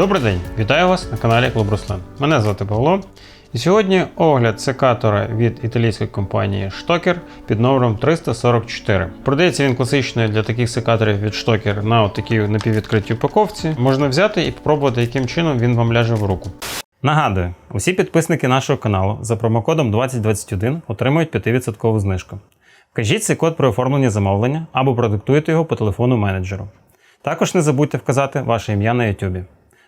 Добрий день, вітаю вас на каналі Клуб Руслан. Мене звати Павло. І сьогодні огляд секатора від італійської компанії Stoker під номером 344. Продається він класичний для таких секаторів від Stoker на такій напіввідкритій упаковці. Можна взяти і спробувати, яким чином він вам ляже в руку. Нагадую, усі підписники нашого каналу за промокодом 2021 отримують 5% знижку. Вкажіть цей код при оформленні замовлення або продиктуйте його по телефону менеджеру. Також не забудьте вказати ваше ім'я на YouTube.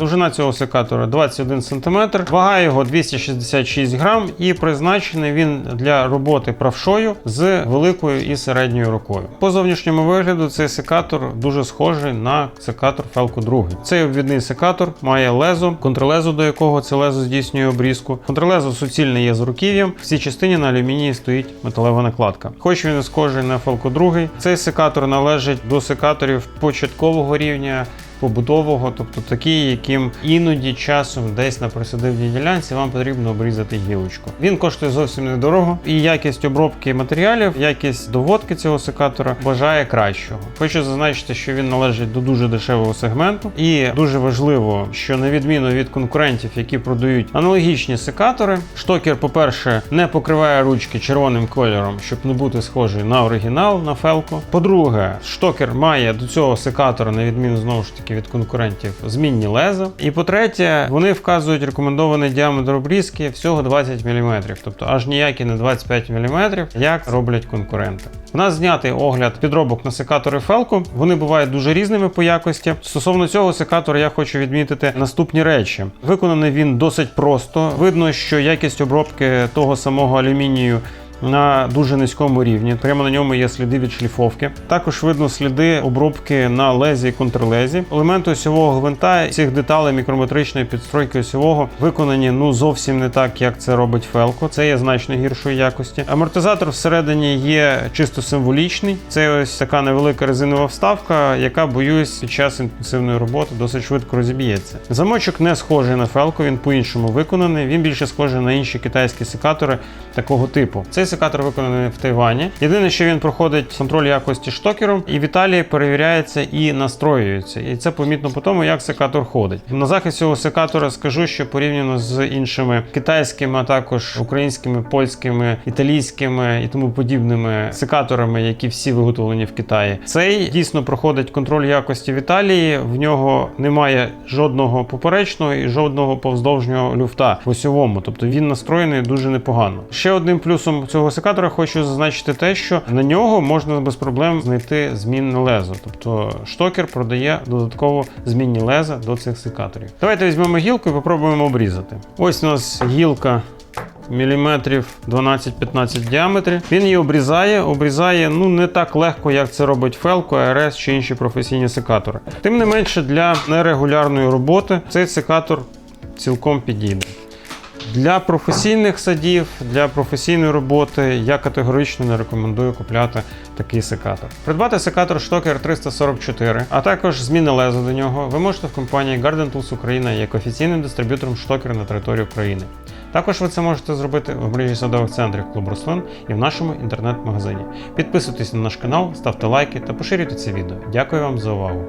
Довжина цього секатора 21 см, вага його 266 грам і призначений він для роботи правшою з великою і середньою рукою. По зовнішньому вигляду цей секатор дуже схожий на секатор Felco 2. Цей обвідний секатор має лезо, контрлезо, до якого це лезо здійснює обрізку. Контрлезо суцільне є з руків'ям. В цій частині на алюмінії стоїть металева накладка. Хоч він схожий на Felco 2, цей секатор належить до секаторів початкового рівня побутового, тобто такий, яким іноді часом десь на присадивній ділянці вам потрібно обрізати гілочку. Він коштує зовсім недорого, і якість обробки матеріалів, якість доводки цього секатора бажає кращого. Хочу зазначити, що він належить до дуже дешевого сегменту, і дуже важливо, що на відміну від конкурентів, які продають аналогічні секатори, штокер, по-перше, не покриває ручки червоним кольором, щоб не бути схожий на оригінал на фелку. По-друге, штокер має до цього секатора, на відміну знову ж таки від конкурентів, змінні леза. І по-третє, вони вказують рекомендований діаметр обрізки всього 20 мм, тобто аж ніякі не 25 мм, як роблять конкуренти. У нас знятий огляд підробок на секатори Felco. Вони бувають дуже різними по якості. Стосовно цього секатора я хочу відмітити наступні речі. Виконаний він досить просто. Видно, що якість обробки того самого алюмінію на дуже низькому рівні. Прямо на ньому є сліди від шліфовки. Також видно сліди обробки на лезі і контрлезі. Елементи осьового гвинта цих деталей мікрометричної підстройки осьового виконані ну зовсім не так, як це робить Felco. Це є значно гіршої якості. Амортизатор всередині є чисто символічний. Це ось така невелика резинова вставка, яка боюсь під час інтенсивної роботи досить швидко розіб'ється. Замочок не схожий на Felco, він по-іншому виконаний. Він більше схожий на інші китайські секатори такого типу. Цей секатор виконаний в Тайвані. Єдине, що він проходить контроль якості штокером, і в Італії перевіряється і настроюється. І це помітно по тому, як секатор ходить. На захист цього секатора скажу, що порівняно з іншими китайськими, а також українськими, польськими, італійськими і тому подібними секаторами, які всі виготовлені в Китаї, цей дійсно проходить контроль якості в Італії. В нього немає жодного поперечного і жодного повздовжнього люфта в осьовому, тобто він настроєний дуже непогано. Ще одним плюсом цього секатора хочу зазначити те, що на нього можна без проблем знайти змінне лезо. Тобто штокер продає додатково змінні леза до цих секаторів. Давайте візьмемо гілку і попробуємо обрізати. Ось у нас гілка. Міліметрів 12-15 в діаметрі. Він її обрізає, обрізає ну не так легко, як це робить Felco, ARS чи інші професійні секатори. Тим не менше, для нерегулярної роботи цей секатор цілком підійде. Для професійних садів, для професійної роботи я категорично не рекомендую купляти такий секатор. Придбати секатор Stoker 344, а також зміни леза до нього, ви можете в компанії Garden Tools Україна як офіційним дистриб'ютором Stoker на території України. Також ви це можете зробити в мережі садових центрів Клуб Руслан і в нашому інтернет-магазині. Підписуйтесь на наш канал, ставте лайки та поширюйте це відео. Дякую вам за увагу.